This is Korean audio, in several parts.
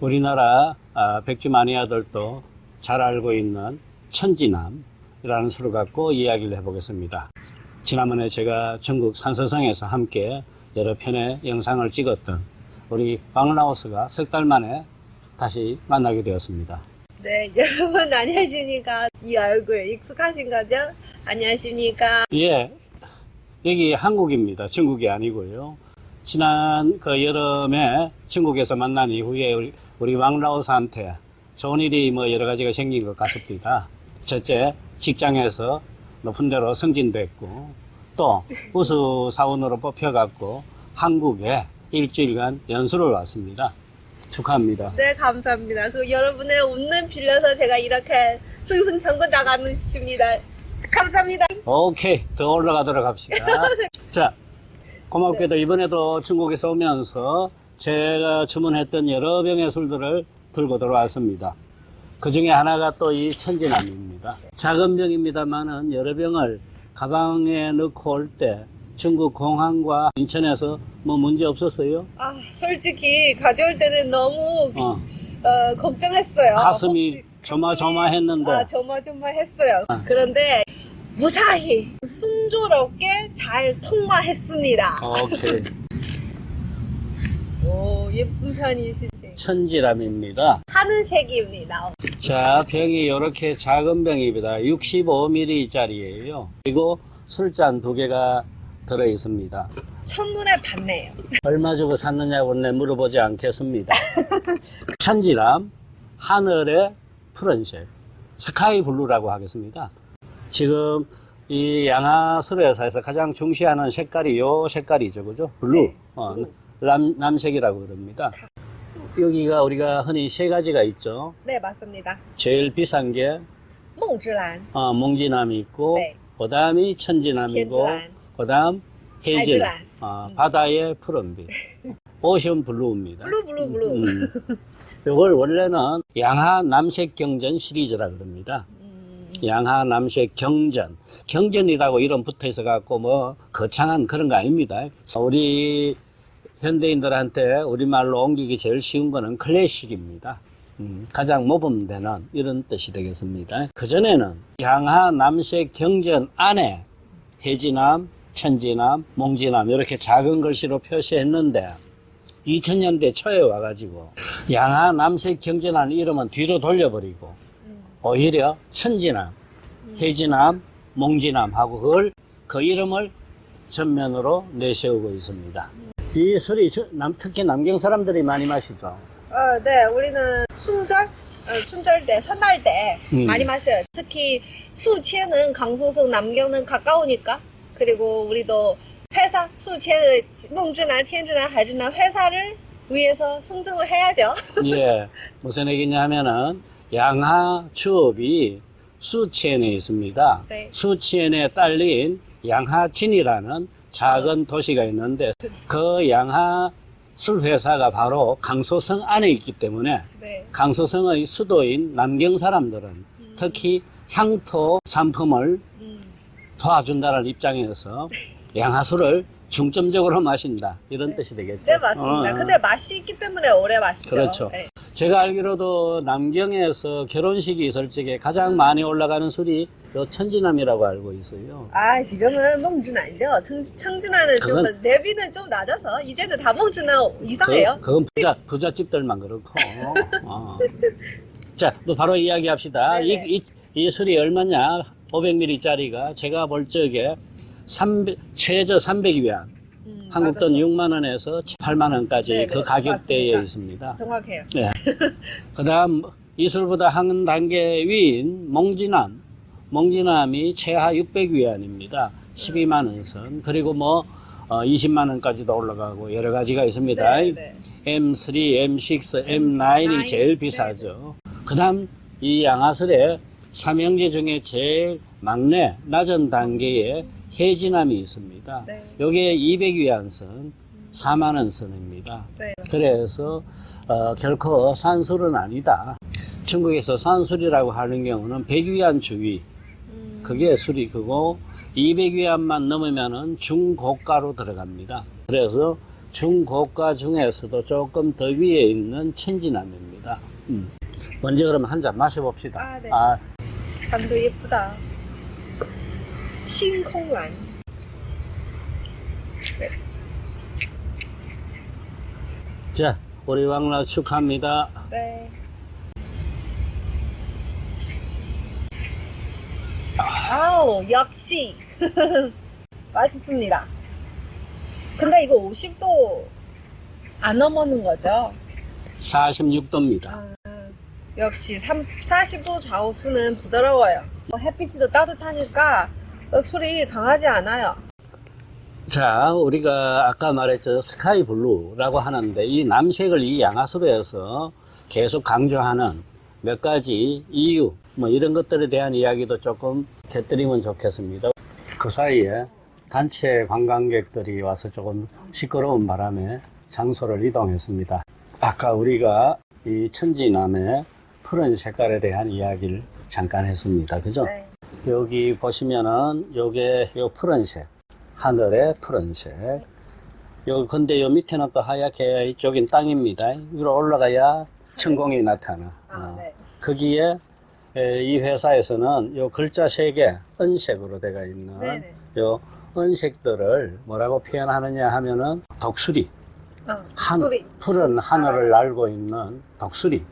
우리나라 아, 백주 마니아들도 잘 알고 있는 천지남이라는 술을 갖고 이야기를 해보겠습니다. 지난번에 제가 전국 산서성에서 함께 여러 편의 영상을 찍었던 우리 왕라오스가 석 달 만에 다시 만나게 되었습니다. 네, 여러분 안녕하십니까? 이 얼굴 익숙하신 거죠? 안녕하십니까? 예, 여기 한국입니다. 중국이 아니고요. 지난 그 여름에 중국에서 만난 이후에 우리, 우리 왕라오스한테 좋은 일이 뭐 여러 가지가 생긴 것 같습니다. 첫째, 직장에서 높은 데로 승진됐고, 또 우수 사원으로 뽑혀갖고 한국에 일주일간 연수를 왔습니다. 축하합니다. 네, 감사합니다. 그 여러분의 웃는 빌려서 제가 이렇게 승승장구 나가는 싶습니다. 감사합니다. 오케이, 더 올라가도록 합시다. 자, 고맙게도 이번에도 중국에서 오면서 제가 주문했던 여러 병의 술들을 들고 들어왔습니다. 그 중에 하나가 또 이 천지남입니다. 작은 병입니다만은 여러 병을 가방에 넣고 올 때 중국 공항과 인천에서 뭐 문제 없었어요? 아, 솔직히 가져올 때는 너무 어, 어, 걱정했어요. 가슴이 조마조마했는데 아, 조마조마했어요. 그런데 무사히 순조롭게 잘 통과했습니다. 오케이. 오, 예쁜 편이시지. 천지람입니다. 하늘색입니다. 자, 병이 이렇게 작은 병입니다. 65ml짜리예요. 그리고 술잔 두 개가 들어 있습니다. 첫눈에 반네요. 얼마 주고 샀느냐고 내 물어보지 않겠습니다. 천지람, 하늘의 푸른색, 스카이 블루라고 하겠습니다. 지금 이 양화수로 회사에서 가장 중시하는 색깔이 요 색깔이죠. 그죠? 블루. 어, 남, 남색이라고 그럽니다. 여기가 우리가 흔히 세 가지가 있죠. 네, 맞습니다. 제일 비싼 게 몽지란. 아, 몽지남이 있고 네. 그다음이 천지남이고 그다음 해질. 해질란. 아, 바다의 푸른빛. 오션 블루입니다. 블루 블루 블루. 음, 음. 이걸 원래는 양하 남색 경전 시리즈라 그럽니다. 양하 남색 경전. 경전이라고 이름 붙어 있어 갖고 뭐 거창한 그런 거 아닙니다. 우리 현대인들한테 우리말로 옮기기 제일 쉬운 거는 클래식입니다. 음, 가장 모범되는 이런 뜻이 되겠습니다. 그전에는 양하 남색 경전 안에 해지남, 천지남, 몽지남 이렇게 작은 글씨로 표시했는데 2000년대 초에 와가지고 양하 남색 경전하는 이름은 뒤로 돌려버리고 오히려 천진암, 음. 해진암, 몽진암하고 그걸 그 이름을 전면으로 내세우고 있습니다. 이 술이 특히 남경 사람들이 많이 마시죠. 어, 네, 우리는 춘절, 어, 춘절 때, 설날 때 음. 많이 마셔요. 특히 수채는 강소성 남경은 가까우니까 그리고 우리도 회사 수채의 몽주나 텐주나 하주나 회사를 위해서 승정을 해야죠. 예, 무슨 얘기냐 하면은 양하 추업이 수치엔에 있습니다. 네. 수치엔에 딸린 양하진이라는 작은 도시가 있는데 그 양하 술 회사가 바로 강소성 안에 있기 때문에 네. 강소성의 수도인 남경 사람들은 특히 향토 상품을 음. 도와준다는 입장에서 양하술을 중점적으로 마신다 이런 뜻이 되겠죠. 네, 맞습니다. 어, 근데 맛이 있기 때문에 오래 마시죠. 그렇죠. 네. 제가 알기로도 남경에서 결혼식이 있을 적에 가장 많이 올라가는 술이 요 천지남이라고 알고 있어요. 아, 지금은 몽주난이죠. 청, 청주난은 좀, 그건- 레비는 좀 낮아서, 이제는 다 몽주난 이상해요. 그, 건 부자, 부잣집들만 그렇고. 어. 자, 또 바로 이야기합시다. 이, 네네. 이, 이 술이 얼마냐? 500ml짜리가 제가 볼 적에 300, 최저 300위안. 음, 한국 돈 맞아서. 6만 원에서 8만 원까지 네네, 그 가격대에 맞습니다. 있습니다. 정확해요. 네. 그 다음, 이술보다 한 단계 위인 몽지남. 몽지남이 최하 600위안입니다. 12만 원 선. 그리고 뭐, 어, 20만 원까지도 올라가고 여러 가지가 있습니다. 네, 네. M3, M6, M9이 제일 네, 비싸죠. 그 다음, 이 양화설의 삼형제 중에 제일 막내, 낮은 단계에 해진함이 있습니다. 네. 요게 200위안선, 4만원 선입니다. 네. 그래서 어, 결코 산술은 아니다. 중국에서 산술이라고 하는 경우는 100위안 주위 그게 술이 크고 200위안만 넘으면은 중고가로 들어갑니다. 그래서 중고가 중에서도 조금 더 위에 있는 천지남입니다. 음. 먼저 그럼 한 잔 마셔봅시다. 아, 네. 아, 잔도 예쁘다. 싱콩란. 자, 우리 왕라 축하합니다. 네. 아우, 역시. 맛있습니다. 근데 이거 50도 안 넘어는 거죠? 46도입니다. 역시 3, 40도 좌우수는 부드러워요. 어, 햇빛이 더 따뜻하니까 어, 술이 강하지 않아요. 자, 우리가 아까 말했죠. 스카이 블루라고 하는데 이 남색을 이 양화술에서 계속 강조하는 몇 가지 이유, 뭐 이런 것들에 대한 이야기도 조금 곁들이면 좋겠습니다. 그 사이에 단체 관광객들이 와서 조금 시끄러운 바람에 장소를 이동했습니다. 아까 우리가 이 천지남의 푸른 색깔에 대한 이야기를 잠깐 했습니다. 그죠? 네. 여기 보시면은 요게 요 푸른색 하늘의 푸른색 요 근데 요 밑에는 또 하얗게 이쪽인 땅입니다 위로 올라가야 천공이 나타나 아, 어. 네. 거기에 에, 이 회사에서는 요 글자 세 개 은색으로 되어 있는 네네. 요 은색들을 뭐라고 표현하느냐 하면은 독수리 어, 한. 푸른 하늘을 날고 있는 독수리.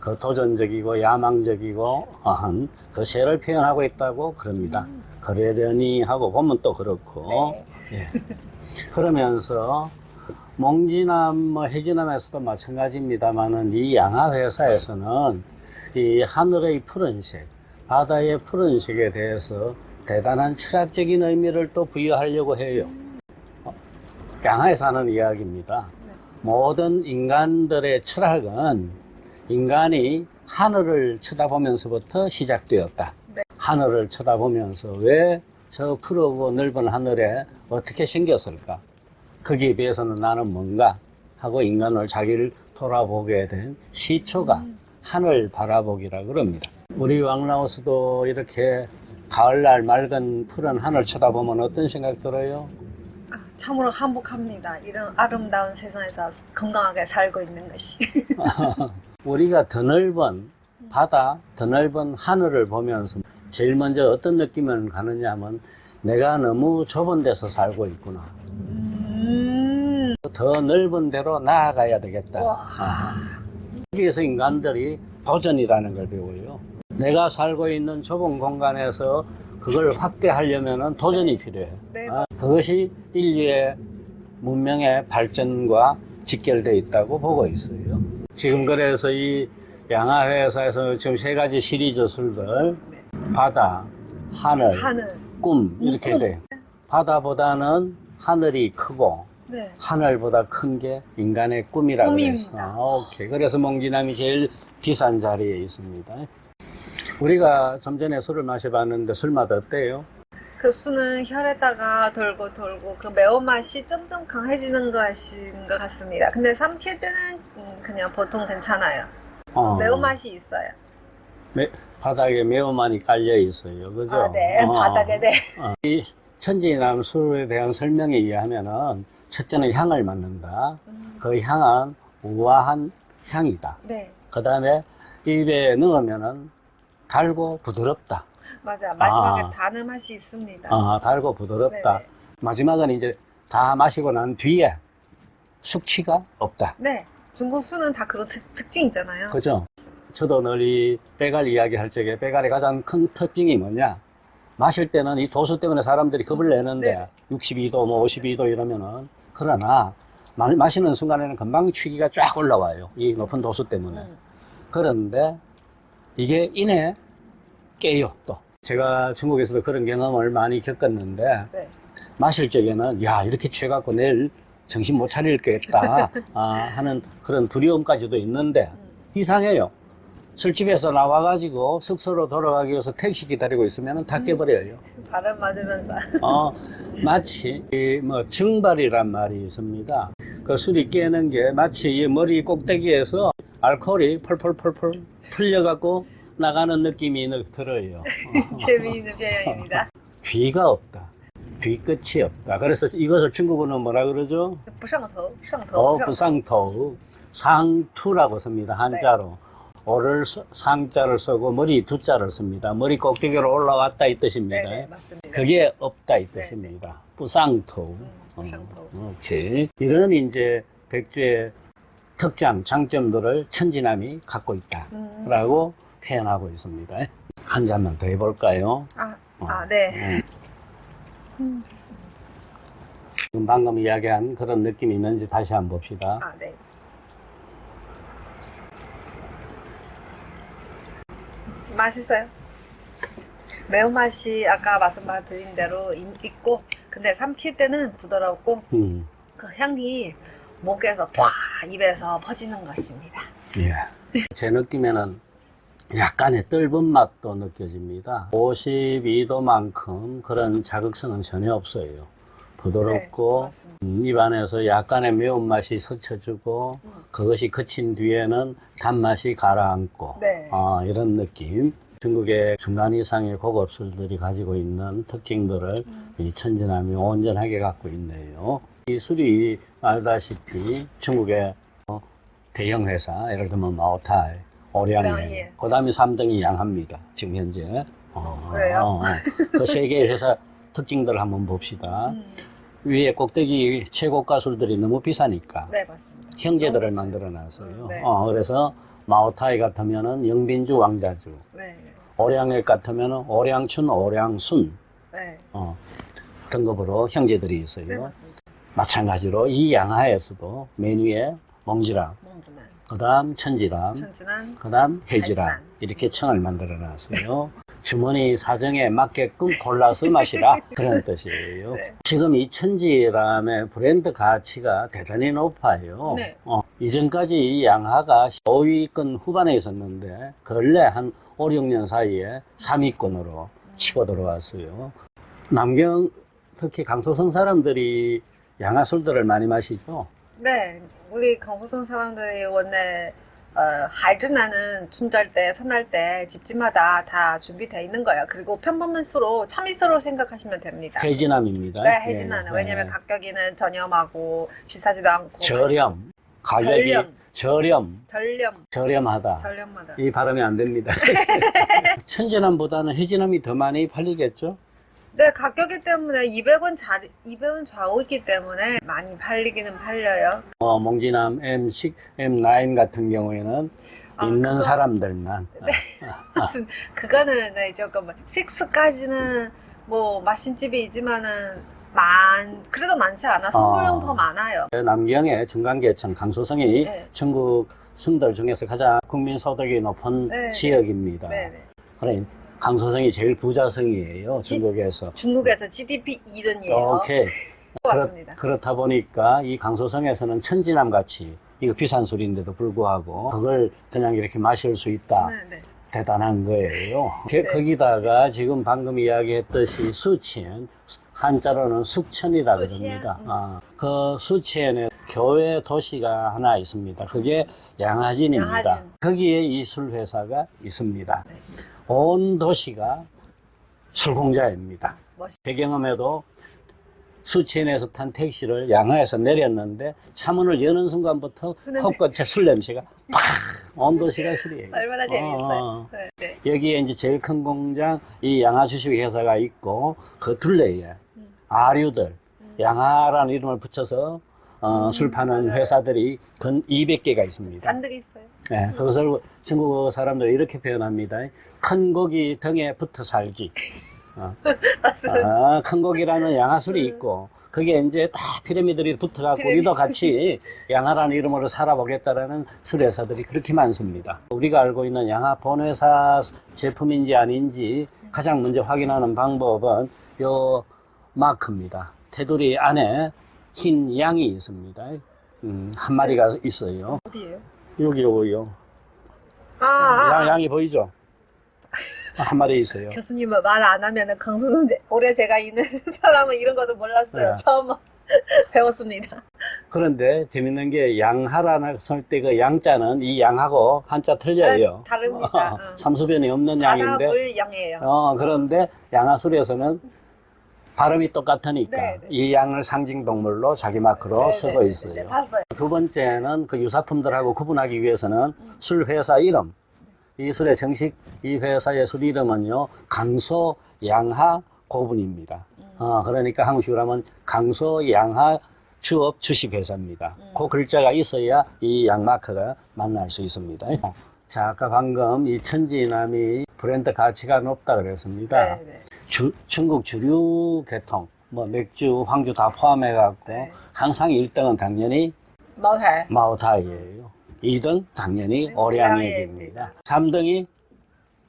그 도전적이고 야망적이고 한 그 새를 표현하고 있다고 그럽니다. 그러려니 하고 보면 또 그렇고. 네. 예. 그러면서 몽지남, 뭐 해지남에서도 마찬가지입니다만은 이 양화 회사에서는 이 하늘의 푸른색, 바다의 푸른색에 대해서 대단한 철학적인 의미를 또 부여하려고 해요. 어, 양화에서 하는 이야기입니다. 모든 인간들의 철학은 인간이 하늘을 쳐다보면서부터 시작되었다. 네. 하늘을 쳐다보면서 왜 저 푸르고 넓은 하늘에 어떻게 생겼을까? 거기에 비해서는 나는 뭔가 하고 인간을 자기를 돌아보게 된 시초가 하늘 바라보기라 그럽니다. 우리 왕라오스도 이렇게 가을날 맑은 푸른 하늘 쳐다보면 어떤 생각 들어요? 아, 참으로 한복합니다. 이런 아름다운 세상에서 건강하게 살고 있는 것이. 우리가 더 넓은 바다, 더 넓은 하늘을 보면서 제일 먼저 어떤 느낌을 가느냐 하면 내가 너무 좁은 데서 살고 있구나. 음. 더 넓은 데로 나아가야 되겠다. 와. 아. 여기에서 인간들이 도전이라는 걸 배워요. 내가 살고 있는 좁은 공간에서 그걸 확대하려면 도전이 필요해. 네. 아, 그것이 인류의 문명의 발전과 직결되어 있다고 보고 있어요. 지금 그래서 이 양화회사에서 지금 세 가지 시리즈 술들 바다, 하늘, 하늘. 꿈 이렇게 꿈. 돼. 바다보다는 하늘이 크고 네. 하늘보다 큰 게 인간의 꿈이라고 꿈입니다. 그래서 오케이. 그래서 몽지남이 제일 비싼 자리에 있습니다. 우리가 좀 전에 술을 마셔봤는데 술맛 어때요? 그 술은 혈에다가 돌고 돌고 그 매운맛이 점점 강해지는 것인 것 같습니다. 근데 삼킬 때는 음, 그냥 보통 괜찮아요. 어, 매운맛이 있어요. 매- 바닥에 매운맛이 깔려 있어요. 그죠? 아, 네. 어. 바닥에, 네. 이 천지남 술에 대한 설명에 의하면은 첫째는 향을 맡는다. 그 향은 우아한 향이다. 네. 그 다음에 입에 넣으면은 달고 부드럽다. 맞아. 마지막에 아. 단의 맛이 있습니다. 아, 달고 부드럽다. 네네. 마지막은 이제 다 마시고 난 뒤에 숙취가 없다. 네. 중국 술은 다 그런 특, 특징 있잖아요. 그죠? 저도 늘 이 빼갈 이야기 할 적에 빼갈의 가장 큰 특징이 뭐냐? 마실 때는 이 도수 때문에 사람들이 겁을 내는데 62도, 뭐 52도 이러면은 그러나 마, 마시는 순간에는 금방 취기가 쫙 올라와요. 이 높은 도수 때문에. 음. 그런데 이게 이내 깨요 또. 제가 중국에서도 그런 경험을 많이 겪었는데 네. 마실 적에는 야 이렇게 취해갖고 내일 정신 못 차릴 겠다 아, 하는 그런 두려움까지도 있는데 이상해요. 술집에서 나와가지고 숙소로 돌아가기 위해서 택시 기다리고 있으면 다 깨버려요. 바람 맞으면서. 어, 마치 이뭐 증발이란 말이 있습니다. 그 술이 깨는 게 마치 이 머리 꼭대기에서 알코올이 펄펄펄펄 풀려갖고 나가는 느낌이 들어요. 재미있는 표현입니다. 뒤가 없다. 뒤끝이 없다. 그래서 이것을 중국어는 뭐라 그러죠? 부상토, 상토. 어, 부상토. 상투라고 씁니다. 한자로. 네. 오를 상자를 쓰고 머리 두자를 씁니다. 머리 꼭대기로 올라왔다 이 뜻입니다. 네, 네, 맞습니다. 그게 없다 이 뜻입니다. 네. 부상토. 음, 어, 오케이. 이런 이제 백주의 특장, 장점들을 천진함이 갖고 있다라고 음. 표현하고 있습니다. 한 잔만 더 해볼까요? 아, 아, 네. 지금 방금 이야기한 그런 느낌이 있는지 다시 한번 봅시다. 아, 네. 맛있어요. 매운맛이 아까 말씀드린 대로 이- 있고, 근데 삼킬 때는 부드럽고, 음, 그 향이 목에서 팍 입에서 퍼지는 것입니다. 예. 제 느낌에는 약간의 떫은 맛도 느껴집니다. 52도만큼 그런 자극성은 전혀 없어요. 부드럽고 네. 음, 입안에서 약간의 매운맛이 스쳐주고 그것이 그친 뒤에는 단맛이 가라앉고 네. 아, 이런 느낌. 중국의 중간 이상의 고급 술들이 가지고 있는 특징들을 음. 이 천진함이 온전하게 갖고 있네요. 이 술이 알다시피 중국의 어, 대형 회사, 예를 들면 마오타이, 오량예. 그 다음에 3등이 양합니다. 지금 현재. 어, 그래요? 어, 어. 그 세 개의 회사 특징들을 한번 봅시다. 음, 위에 꼭대기 최고가 술들이 너무 비싸니까 네, 맞습니다. 형제들을 만들어 놨어요. 네. 어, 그래서 마오타이 같으면은 영빈주 왕자주, 네, 오량액 같으면은 오량춘, 오량순 네. 어, 등급으로 형제들이 있어요. 네, 맞습니다. 마찬가지로 이 양하에서도 메뉴에 몽지랑, 몽주만, 그 다음 천지랑, 천진한, 그 다음 해지랑 해지랑. 이렇게 청을 만들어 놨어요. 주머니 사정에 맞게끔 골라서 마시라 그런 뜻이에요. 네. 지금 이 천지람의 브랜드 가치가 대단히 높아요. 네. 어, 이전까지 이 양하가 5위권 후반에 있었는데 근래 한 5, 6년 사이에 3위권으로 치고 들어왔어요. 남경 특히 강소성 사람들이 양하 술들을 많이 마시죠. 네, 우리 강호성 사람들이 원래 어, 할즈나는 춘절 때, 설날 때 집집마다 다 준비되어 있는 거예요. 그리고 평범한 수로 참이슬로 생각하시면 됩니다. 해진함입니다. 네, 해진나는 예, 왜냐면 예. 가격이는 저렴하고 비싸지도 않고 저렴. 가격이 저렴. 저렴. 저렴하다. 전렴마다. 이 발음이 안 됩니다. 천진함보다는 해진함이 더 많이 팔리겠죠? 네, 가격이 때문에 200원 자 200원 좌우이기 때문에 많이 팔리기는 팔려요. 어, 몽지남 M6, M9 같은 경우에는 아, 있는 그거- 사람들만. 무슨 그거는 네, 조금 6까지는 뭐 맛있는 집이 있지만은 많 그래도 많지 않아. 선물용 어. 더 많아요. 남경의 중간계층 강소성이 네. 전국 성들 중에서 가장 국민 소득이 높은 네, 지역입니다. 네, 네. 그래, 강소성이 제일 부자성이에요, 중국에서. 중국에서 GDP 2등이에요. 오케이. 그렇, 맞습니다. 그렇 다 보니까 이 강소성에서는 천지남 같이 이거 비싼 술인데도 불구하고 그걸 그냥 이렇게 마실 수 있다. 네, 네. 대단한 거예요. 게- 네. 거기다가 지금 방금 이야기했듯이 수치엔 한자로는 숙천이라 수치엔, 그럽니다. 음. 아, 그 수치엔에 교회 도시가 하나 있습니다. 그게 양하진입니다. 양하진. 거기에 이 술 회사가 있습니다. 네. 온 도시가 술공자입니다. 멋있- 배경음에도 수치엔에서 탄 택시를 양화에서 내렸는데 차문을 여는 순간부터 술 냄새. 헛것에 술 냄새가 팍! 온 도시가 술이에요. 얼마나 재밌어요. 어, 네, 네. 여기에 이제 제일 큰 공장, 이 양화 주식 회사가 있고, 그 둘레에 음. 아류들, 양화라는 이름을 붙여서, 어, 술 파는 회사들이 근 200개가 있습니다. 잔뜩 있어요. 네, 그것을 중국어 사람들이 이렇게 표현합니다. 큰 고기 등에 붙어 살기. 어. 아, 큰 고기라는 양화술이 있고, 그게 이제 다 피라미드들이 붙어갖고. 우리도 같이 양화라는 이름으로 살아보겠다라는 술회사들이 그렇게 많습니다. 우리가 알고 있는 양화 본회사 제품인지 아닌지 가장 먼저 확인하는 방법은 요 마크입니다. 테두리 안에 흰 양이 있습니다. 음, 한 마리가 있어요. 어디예요? 여기 요거요. 아, 아, 양, 양이 보이죠? 한 마리 있어요. 교수님은 말안 하면은 강수는 올해 제가 있는 사람은 이런 것도 몰랐어요. 네. 처음 배웠습니다. 그런데 재밌는 게 양하라는 쓸때 그 양자는 이 양하고 한자 틀려요. 네, 다릅니다. 응. 삼수변이 없는 양인데, 양이에요. 어, 그런데 양하술에서는 발음이 똑같으니까 네, 네. 이 양을 상징 동물로 자기 마크로 네, 쓰고 네, 있어요. 네, 네, 봤어요. 두 번째는 그 유사품들하고 구분하기 위해서는 술 회사 이름. 이 술의 정식 이 회사의 술 이름은요 강소 양하 고분입니다. 어, 그러니까 한국식으로 하면 강소 양하 주업 주식회사입니다. 그 글자가 있어야 이 양마크가 만날 수 있습니다. 자, 아까 방금 이 천지남이 브랜드 가치가 높다 그랬습니다. 네, 네. 주- 중국 주류 계통, 뭐 맥주, 황주 다 포함해 갖고 네. 항상 1등은 당연히 뭐해? 마오타이예요. 2등 당연히 네, 오량액입니다. 3등이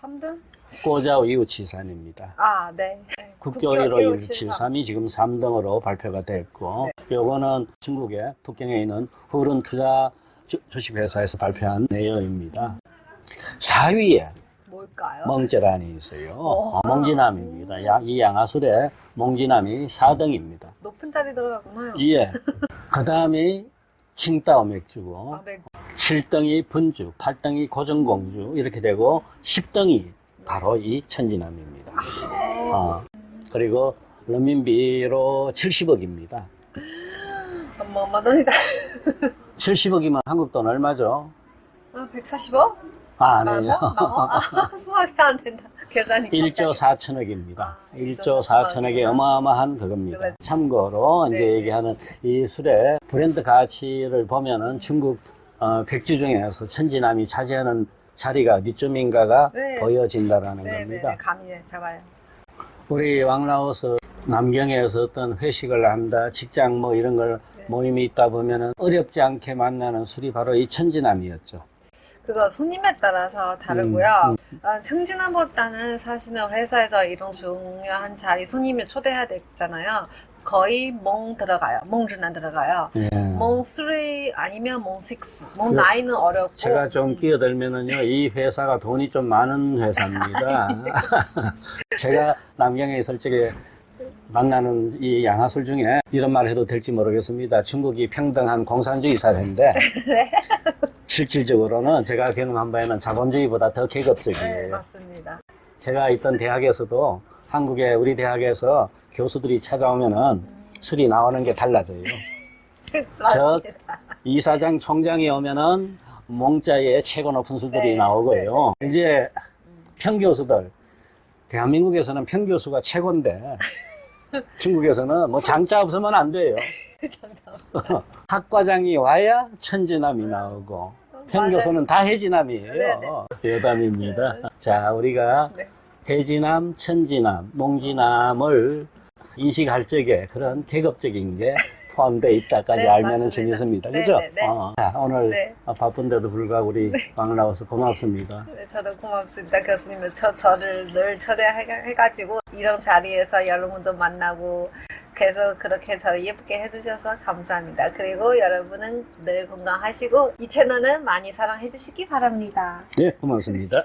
3등? 꼬자오 이우치산입니다. 아, 네. 네. 국교 국교 1호 173. 173이 지금 3등으로 발표가 됐고 네. 요거는 중국의 북경에 있는 후른 투자 주- 주식회사에서 발표한 내용입니다. 4위에 뭘까요? 멍지란이 있어요. 어, 아, 멍지남입니다. 이 양아술에 멍지남이 4등입니다. 높은 자리 들어가구나. 예. 그 다음에 칭따오 맥주고, 아, 7등이 분주, 8등이 고정공주, 이렇게 되고, 10등이 바로 이 천지남입니다. 아. 아, 어, 그리고人민비로 70억입니다. 어머, 어머, 돈이다. 70억이면 한국 돈 얼마죠? 아, 140억? 아, 넘어? 아니에요. 넘어? 아, 수학이 안 된다. 계산이. 1조 4천억입니다. 아, 1조 1조 4천억의 어마어마한 그겁니다. 그래. 참고로 네, 이제 네. 얘기하는 이 술의 브랜드 가치를 보면은 중국 어, 백주 중에서 천지남이 차지하는 자리가 어디쯤인가가 네. 보여진다라는 네, 네, 겁니다. 네, 감이 잡아요. 우리 왕라오스 남경에서 어떤 회식을 한다, 직장 뭐 이런 걸 네. 모임이 있다 보면은 어렵지 않게 만나는 술이 바로 이 천지남이었죠. 그거 손님에 따라서 다르고요. 어, 청진함보다는 사실은 회사에서 이런 중요한 자리 손님을 초대해야 되잖아요. 거의 멍 들어가요. 멍주난 들어가요. 예. 멍3 아니면 멍 6. 멍 그- 9은 어렵고. 제가 좀 끼어들면은요, 이 회사가 돈이 좀 많은 회사입니다. 제가 남경에 있을 적에 만나는 이 양화술 중에 이런 말 해도 될지 모르겠습니다. 중국이 평등한 공산주의 사회인데, 실질적으로는 제가 경험한 바에는 자본주의보다 더 네, 계급적이에요. 맞습니다. 제가 있던 대학에서도 한국의 우리 대학에서 교수들이 찾아오면은 술이 나오는 게 달라져요. 맞습니다. 이사장 총장이 오면은 몽자에 최고 높은 술들이 네, 나오고요. 이제 평교수들 대한민국에서는 평교수가 최고인데 중국에서는 뭐 장자 없으면 안 돼요. 장장. 학과장이 와야 천지남이 나오고 평교수는 다 해지남이에요. 네, 여담입니다. 자, 우리가 네. 해지남, 천지남, 몽지남을 인식할 적에 그런 계급적인 게 포함되어 있다까지 네, 알면은. 재밌습니다. 네, 그죠? 네, 네. 어, 자, 오늘 네. 바쁜데도 불구하고 우리 왕 나와서 고맙습니다. 네, 저도 고맙습니다. 교수님, 저, 저를 늘 초대해가지고 이런 자리에서 여러분도 만나고 계속 그렇게 저를 예쁘게 해주셔서 감사합니다. 그리고 여러분은 늘 건강하시고 이 채널은 많이 사랑해주시기 바랍니다. 네, 고맙습니다.